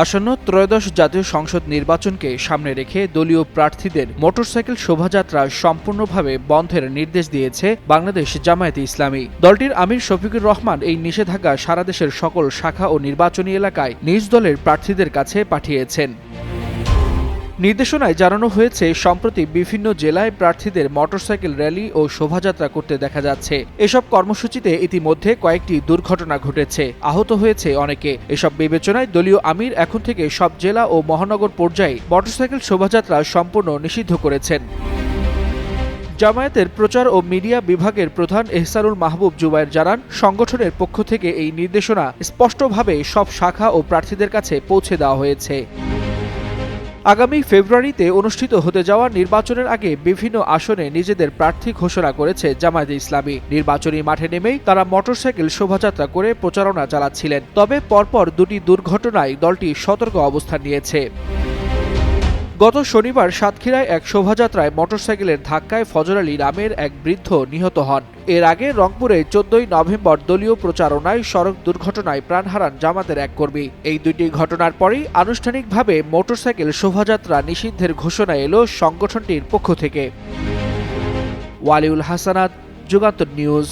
আসন্ন ত্রয়োদশ জাতীয় সংসদ নির্বাচনকে সামনে রেখে দলীয় প্রার্থীদের মোটরসাইকেল শোভাযাত্রা সম্পূর্ণভাবে বন্ধের নির্দেশ দিয়েছে বাংলাদেশ জামায়াতে ইসলামী। দলটির আমির শফিকুর রহমান এই নিষেধাজ্ঞা সারা দেশের সকল শাখা ও নির্বাচনী এলাকায় নিজ দলের প্রার্থীদের কাছে পাঠিয়েছেন। নির্দেশনায় জানানো হয়েছে, সম্প্রতি বিভিন্ন জেলায় প্রার্থীদের মোটরসাইকেল র্যালি ও শোভাযাত্রা করতে দেখা যাচ্ছে। এসব কর্মসূচিতে ইতিমধ্যে কয়েকটি দুর্ঘটনা ঘটেছে। আহত হয়েছে অনেকে। এসব বিবেচনায় দলীয় আমির এখন থেকে সব জেলা ও মহানগর পর্যায়ে মোটরসাইকেল শোভাযাত্রা সম্পূর্ণ নিষিদ্ধ করেছেন। জামায়াতের প্রচার ও মিডিয়া বিভাগের প্রধান এহসানুল মাহবুব জুবায়ের জানান, সংগঠনের পক্ষ থেকে এই নির্দেশনা স্পষ্টভাবে সব শাখা ও প্রার্থীদের কাছে পৌঁছে দেওয়া হয়েছে। আগামী ফেব্রুয়ারিতে অনুষ্ঠিত হতে যাওয়া নির্বাচনের আগে বিভিন্ন আসনে নিজেদের প্রার্থী ঘোষণা করেছে জামায়াতে ইসলামী। নির্বাচনী মাঠে নেমেই তারা মোটরসাইকেল শোভাযাত্রা করে প্রচারণা চালাচ্ছিলেন। তবে পরপর দুটি দুর্ঘটনায় দলটি সতর্ক অবস্থান নিয়েছে। গত শনিবার সাতক্ষীরায় এক শোভাযাত্রায় মোটরসাইকেলের ধাক্কায় ফজর আলী নামের এক বৃদ্ধ নিহত হন। এর আগে রংপুরে চোদ্দই নভেম্বর দলীয় প্রচারণায় সড়ক দুর্ঘটনায় প্রাণ হারান জামাতের এক কর্মী। এই দুইটি ঘটনার পরেই আনুষ্ঠানিকভাবে মোটরসাইকেল শোভাযাত্রা নিষিদ্ধের ঘোষণা এলো সংগঠনটির পক্ষ থেকে। ওয়ালিউল হাসানাত, যুগান্তর নিউজ।